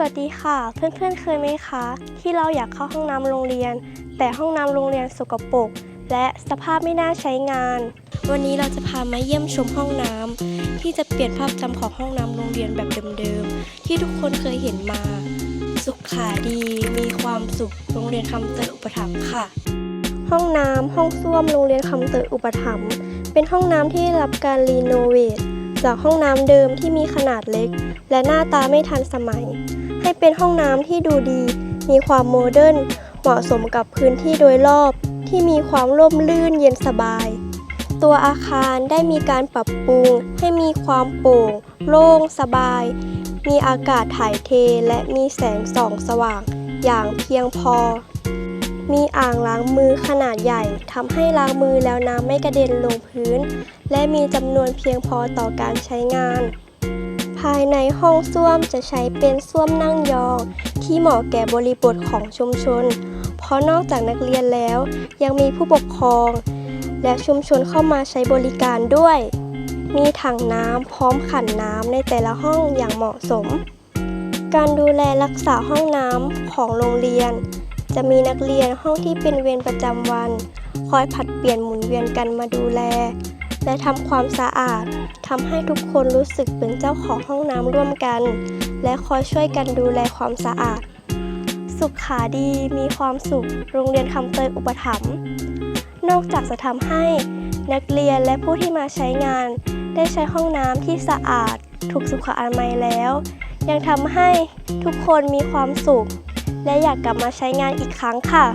สวัสดีค่ะ เพื่อนๆ เคยไหมคะ ที่เราอยากเข้าห้องน้ำโรงเรียน แต่ห้องน้ำโรงเรียนสกปรกและสภาพไม่น่าใช้งาน วันนี้เราจะพามาเยี่ยมชมห้องน้ำที่จะเปลี่ยนภาพจำของห้องน้ำโรงเรียนแบบเดิมๆ ที่ทุกคนเคยเห็นมา สุขขาดีมีความสุขโรงเรียนคำเตยอุปถัมภ์ค่ะ ห้องน้ำห้องส้วมโรงเรียนคำเตยอุปถัมภ์เป็นห้องน้ำที่ได้รับการรีโนเวทจากห้องน้ำเดิมที่มีขนาดเล็ก และหน้าตาไม่ทันสมัย ให้เป็นห้องน้ำที่ดูดี มีความโมเดิร์นเหมาะสมกับพื้นที่โดยรอบ ที่มีความร่มรื่นเย็นสบาย ตัวอาคารได้มีการปรับปรุง ให้มีความโปร่ง โล่งสบาย มีอากาศถ่ายเทและมีแสงส่องสว่าง อย่างเพียงพอ มีอ่างล้างมือขนาดใหญ่ทำให้ล้างมือแล้วน้ำไม่กระเด็นลงพื้น และมีจำนวนเพียงพอต่อการใช้งาน ภายในห้องส้วมจะใช้เป็นส้วมนั่งยอง ที่เหมาะแก่บริบทของชุมชน เพราะนอกจากนักเรียนแล้ว ยังมีผู้ปกครอง และชุมชนเข้ามาใช้บริการด้วย มีถังน้ำพร้อมขันน้ำในแต่ละห้องอย่างเหมาะสม การดูแลรักษาห้องน้ำของโรงเรียน จะมีนักเรียนห้องที่เป็นเวรประจำวัน คอยผัดเปลี่ยนหมุนเวียนกันมาดูแล และทำความสะอาดทำให้ทุกคนรู้สึกเป็นเจ้าของห้องน้ำร่วมกัน และคอยช่วยกันดูแลความสะอาด สุขขาดีมีความสุข โรงเรียนคำเตยอุปถัมภ์นอกจากจะทำให้นักเรียนและผู้ที่มาใช้งาน ได้ใช้ห้องน้ำที่สะอาด ถูกสุขอนามัยแล้ว ยังทำให้ทุกคนมีความสุข และอยากกลับมาใช้งานอีกครั้งค่ะ